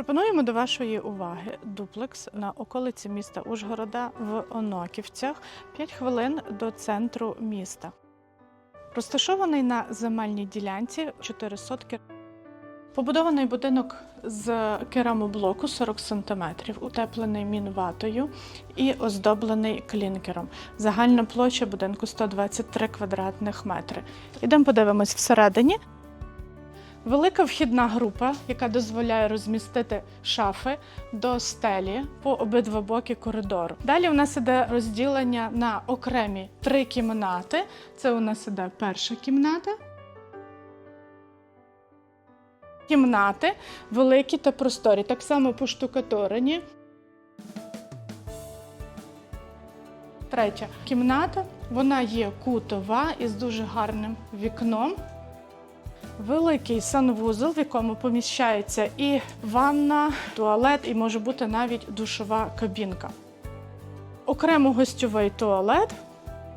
Пропонуємо до вашої уваги дуплекс на околиці міста Ужгорода в Оноківцях 5 хвилин до центру міста. Розташований на земельній ділянці 4 сотки. Побудований будинок з керамоблоку 40 см, утеплений мінватою і оздоблений клінкером. Загальна площа будинку 123 квадратних метри. Ідемо подивимось всередині. Велика вхідна група, яка дозволяє розмістити шафи до стелі по обидва боки коридору. Далі у нас іде розділення на окремі три кімнати. Це у нас іде перша кімната. Кімнати великі та просторі, так само поштукатурені. Третя кімната. Вона є кутова із дуже гарним вікном. Великий санвузол, в якому поміщається і ванна, туалет, і може бути навіть душова кабінка. Окремо гостьовий туалет,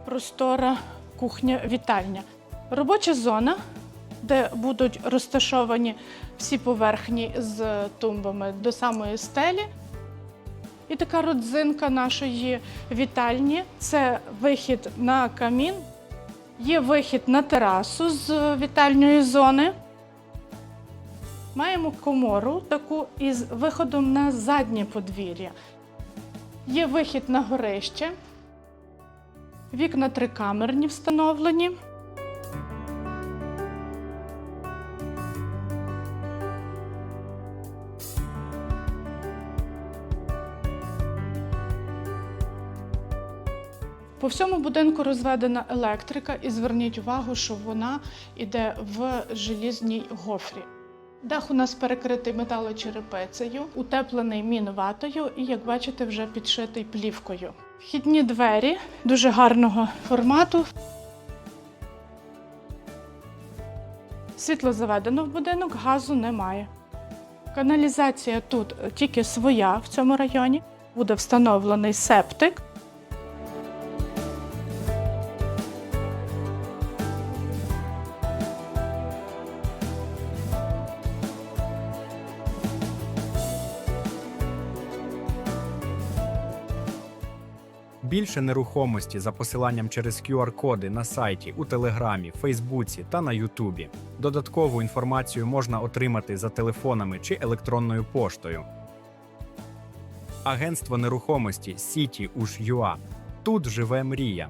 простора кухня-вітальня. Робоча зона, де будуть розташовані всі поверхні з тумбами до самої стелі. І така родзинка нашої вітальні це вихід на камін. Є вихід на терасу з вітальної зони. Маємо комору таку із виходом на заднє подвір'я. Є вихід на горище. Вікна трикамерні встановлені. По всьому будинку розведена електрика, і зверніть увагу, що вона йде в желізній гофрі. Дах у нас перекритий металочерепицею, утеплений мінватою і, як бачите, вже підшитий плівкою. Вхідні двері дуже гарного формату. Світло заведено в будинок, газу немає. Каналізація тут тільки своя в цьому районі. Буде встановлений септик. Більше нерухомості за посиланням через QR-коди на сайті, у Телеграмі, Фейсбуці та на Ютубі. Додаткову інформацію можна отримати за телефонами чи електронною поштою. Агентство нерухомості Уж.ЮА. Тут живе мрія.